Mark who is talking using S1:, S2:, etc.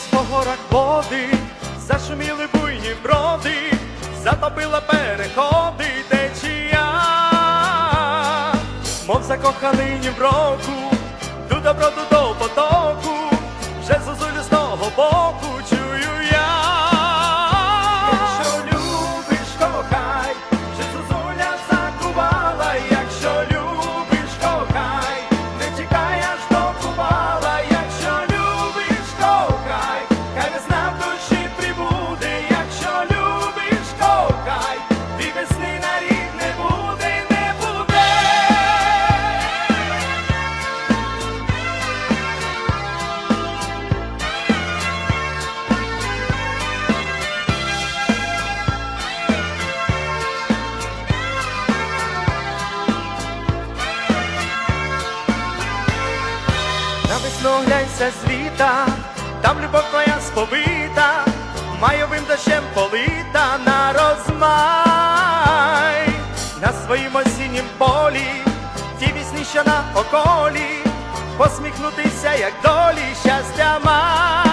S1: Крізь по горах води, зашуміли буйні броди, затопила переходи течія, мов закоханий ні в року, ту доброту до потоку, вже зозулю з того боку. На весну глянься світа, там любов твоя сповита, майовим дощем полита на розмай, на своїм осіннім полі, ті вісні, що на околі, посміхнутися, як долі, щастя май.